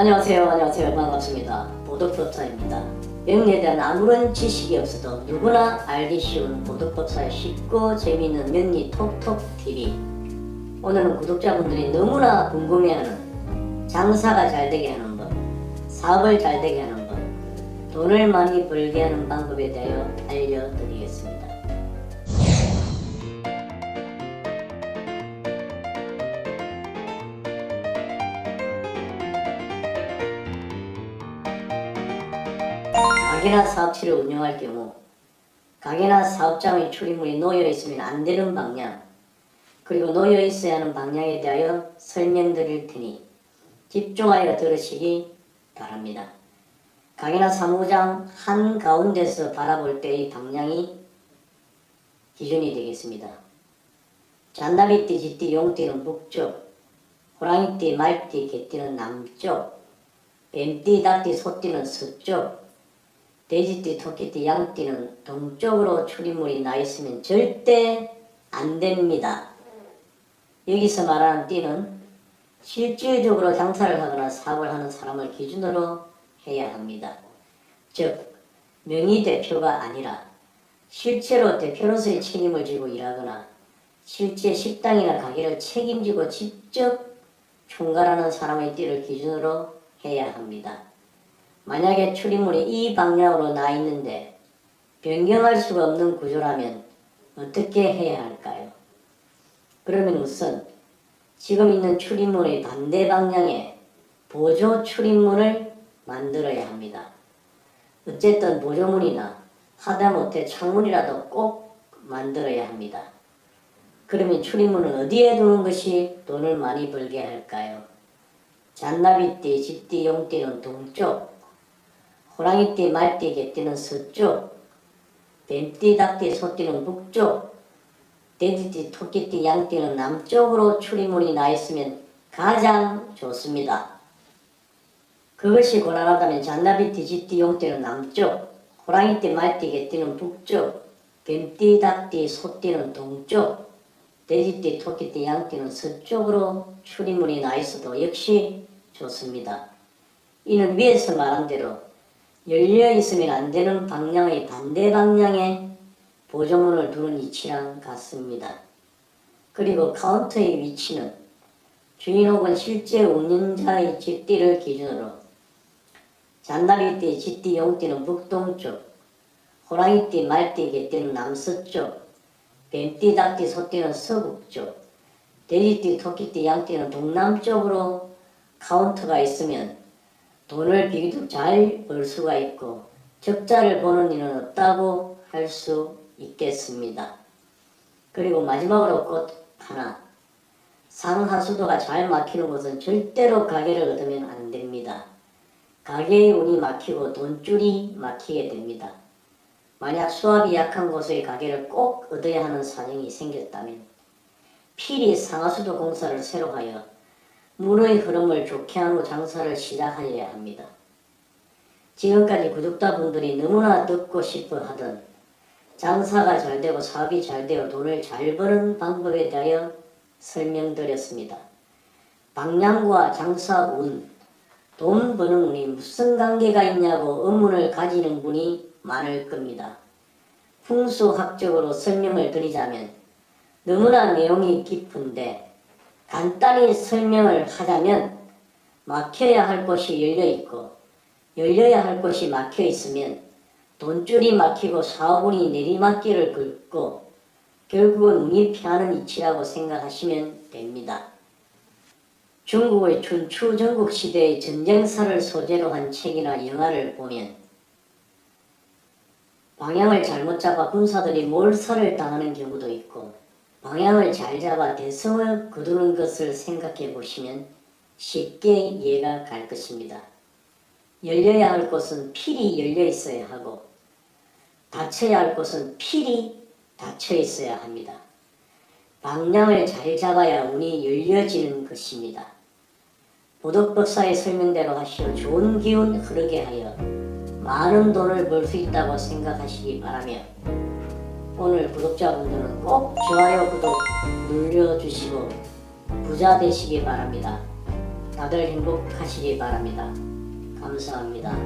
안녕하세요. 안녕하세요. 반갑습니다. 보도법사입니다. 명리에 대한 아무런 지식이 없어도 누구나 알기 쉬운 보도법사의 쉽고 재미있는 명리 톡톡 TV. 오늘은 구독자분들이 너무나 궁금해하는 장사가 잘 되게 하는 법, 사업을 잘 되게 하는 법, 돈을 많이 벌게 하는 방법에 대하여 알려드리겠습니다. 가게나 사업체를 운영할 경우 가게나 사업장의 출입물이 놓여 있으면 안 되는 방향 그리고 놓여 있어야 하는 방향에 대하여 설명드릴 테니 집중하여 들으시기 바랍니다. 가게나 사무장 한 가운데서 바라볼 때의 방향이 기준이 되겠습니다. 잔나비띠, 쥐띠, 용띠는 북쪽, 호랑이띠, 말띠, 개띠는 남쪽, 뱀띠, 닭띠, 소띠는 서쪽, 돼지띠, 토끼띠, 양띠는 동쪽으로 출입물이 나 있으면 절대 안 됩니다. 여기서 말하는 띠는 실질적으로 장사를 하거나 사업을 하는 사람을 기준으로 해야 합니다. 즉, 명의 대표가 아니라 실제로 대표로서의 책임을 지고 일하거나 실제 식당이나 가게를 책임지고 직접 총괄하는 사람의 띠를 기준으로 해야 합니다. 만약에 출입물이 이 방향으로 나 있는데 변경할 수가 없는 구조라면 어떻게 해야 할까요? 그러면 우선 지금 있는 출입문의 반대 방향에 보조 출입문을 만들어야 합니다. 어쨌든 보조문이나 하다못해 창문이라도 꼭 만들어야 합니다. 그러면 출입문은 어디에 두는 것이 돈을 많이 벌게 할까요? 잔나비띠, 쥐띠, 용띠는 동쪽, 호랑이띠, 말띠, 개띠는 서쪽, 뱀띠, 닭띠, 소띠는 북쪽, 돼지띠, 토끼띠, 양띠는 남쪽으로 출입문이 나 있으면 가장 좋습니다. 그것이 곤란하다면 잔나비띠, 쥐띠, 용띠는 남쪽, 호랑이띠, 말띠, 개띠는 북쪽, 뱀띠, 닭띠, 소띠는 동쪽, 돼지띠, 토끼띠, 양띠는 서쪽으로 출입문이 나 있어도 역시 좋습니다. 이는 위에서 말한 대로 열려 있으면 안 되는 방향의 반대 방향에 보조문을 두는 위치랑 같습니다. 그리고 카운터의 위치는 주인 혹은 실제 운영자의 집띠를 기준으로 잔나비띠, 쥐띠, 용띠는 북동쪽, 호랑이띠, 말띠, 개띠는 남서쪽, 뱀띠, 닭띠, 소띠는 서북쪽, 돼지띠, 토끼띠, 양띠는 동남쪽으로 카운터가 있으면 돈을 비교적 잘 벌 수가 있고 적자를 보는 일은 없다고 할 수 있겠습니다. 그리고 마지막으로 꽃 하나. 상하수도가 잘 막히는 곳은 절대로 가게를 얻으면 안 됩니다. 가게의 운이 막히고 돈줄이 막히게 됩니다. 만약 수압이 약한 곳의 가게를 꼭 얻어야 하는 사정이 생겼다면 필히 상하수도 공사를 새로 하여 물의 흐름을 좋게 한후 장사를 시작하여야 합니다. 지금까지 구독자분들이 너무나 듣고 싶어 하던 장사가 잘 되고 사업이 잘 되어 돈을 잘 버는 방법에 대하여 설명드렸습니다. 방향과 장사 운, 돈 버는 운이 무슨 관계가 있냐고 의문을 가지는 분이 많을 겁니다. 풍수학적으로 설명을 드리자면 너무나 내용이 깊은데 간단히 설명을 하자면 막혀야 할 곳이 열려 있고 열려야 할 곳이 막혀 있으면 돈줄이 막히고 사업운이 내리막길을 긁고 결국은 운이 피하는 이치라고 생각하시면 됩니다. 중국의 춘추 전국 시대의 전쟁사를 소재로 한 책이나 영화를 보면 방향을 잘못 잡아 군사들이 몰살을 당하는 경우도 있고 방향을 잘 잡아 대성을 거두는 것을 생각해 보시면 쉽게 이해가 갈 것입니다. 열려야 할 곳은 필히 열려 있어야 하고 닫혀야 할 곳은 필히 닫혀 있어야 합니다. 방향을 잘 잡아야 운이 열려지는 것입니다. 보덕법사의 설명대로 하시어 좋은 기운 흐르게 하여 많은 돈을 벌 수 있다고 생각하시기 바라며 오늘 구독자분들은 꼭 좋아요, 구독 눌러주시고 부자 되시기 바랍니다. 다들 행복하시기 바랍니다. 감사합니다.